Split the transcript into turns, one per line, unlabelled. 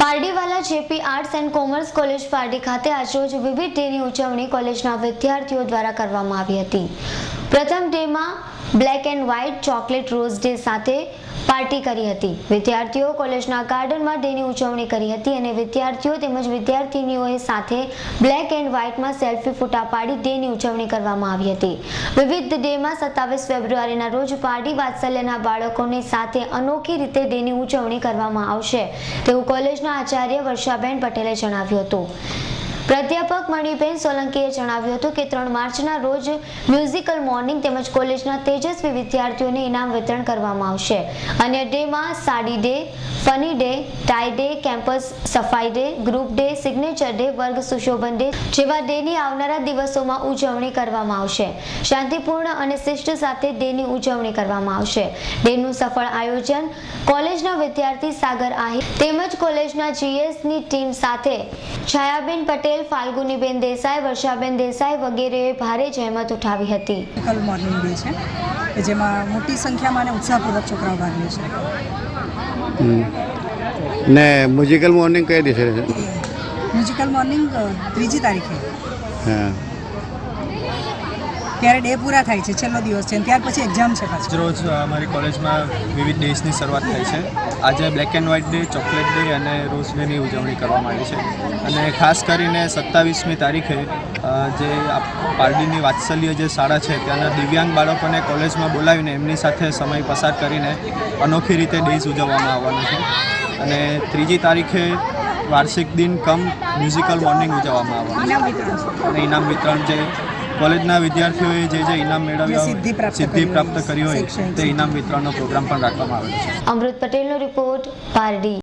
Pardiwala JP arts and commerce college Pardi ખાતે આજરોજ વિવિધ ડેની ઉજવણી કોલેજના વિદ્યાર્થીઓ દ્વારા કરવામાં આવી હતી. પ્રથમ ડેમાં black and white chocolate rose day સાથે પાર્ટી કરી હતી. વિદ્યાર્થીઓ કોલેજના ગાર્ડનમાં ડેની ઉજવણી કરી હતી અને વિદ્યાર્થીઓ તેમજ વિદ્યાર્થીનીઓએ સાથે બ્લેક એન્ડ વ્હાઇટમાં સેલ્ફી ફોટા પાડી ડેની ઉજવણી કરવામાં આવી હતી. વિવિધ ડેમાં સત્તાવીસ ફેબ્રુઆરીના રોજ પારડી વાત્સલ્યના બાળકોની સાથે અનોખી રીતે ડેની ઉજવણી કરવામાં આવશે. તેવું કોલેજના આચાર્ય વર્ષાબેન પટેલે જણાવ્યું હતું. પ્રાધ્યાપક મણિબેન સોલંકીએ જણાવ્યું હતું કે ત્રણ માર્ચના રોજ મ્યુઝિકલ મોર્નિંગ તેમજ કોલેજના તેજસ્વી વિદ્યાર્થીઓને ઇનામ વિતરણ કરવામાં આવશે. અન્ય ડેમાં sari day, funny day, tie day, campus, સફાઈ day, group day, signature day, વર્ગ સુશોભન ડે જેવા ડેની આવનારા દિવસોમાં ઉજવણી કરવામાં આવશે. શાંતિપૂર્ણ અને શિષ્ટ સાથે ડેની ઉજવણી કરવામાં આવશે. ડેનું સફળ આયોજન કોલેજના વિદ્યાર્થી સાગર આહિર તેમજ કોલેજના જીએસની ટીમ સાથે છાયાબેન પટેલ ફાલ્ગુનીબેન દેસાઈ વર્ષાબેન દેસાઈ વગેરેએ ભારે જહેમત ઉઠાવી હતી.
કલ મોર્નિંગ ડે છે કે જેમાં મોટી સંખ્યામાં અને ઉત્સાહપૂર્વક છોકરાઓ ભાગ લે છે.
ને મ્યુઝિકલ મોર્નિંગ કઈ દિવસે છે
મ્યુઝિકલ મોર્નિંગ ત્રીજી તારીખે.
હા.
ત્યારે ડે પૂરા થાય છે છેલ્લો દિવસ છે ત્યાર પછી એક્ઝામ છે પાછી.
રોજ અમારી કોલેજમાં વિવિધ ડેઝની શરૂઆત થાય છે. આજે black and white day chocolate day અને રોઝ ડેની ઉજવણી કરવામાં આવી છે. અને ખાસ કરીને સત્તાવીસમી તારીખે જે આ પારડીની વાત્સલ્ય જે શાળા છે ત્યાંના દિવ્યાંગ બાળકોને કોલેજમાં બોલાવીને એમની સાથે સમય પસાર કરીને અનોખી રીતે ડેઝ ઉજવવામાં આવવાનો છે. અને ત્રીજી તારીખે વાર્ષિક દિન કમ મ્યુઝિકલ મોર્નિંગ ઉજવવામાં આવવાનું અને ઇનામ વિતરણ જે કોલેજના વિદ્યાર્થીઓએ જે જે ઇનામ મેળવ્યા
સિદ્ધિ પ્રાપ્ત કરી હોય,
તે ઇનામ વિતરણનો પ્રોગ્રામ પણ રાખવામાં આવેલો છે.
અમૃત પટેલનો રિપોર્ટ પારડી.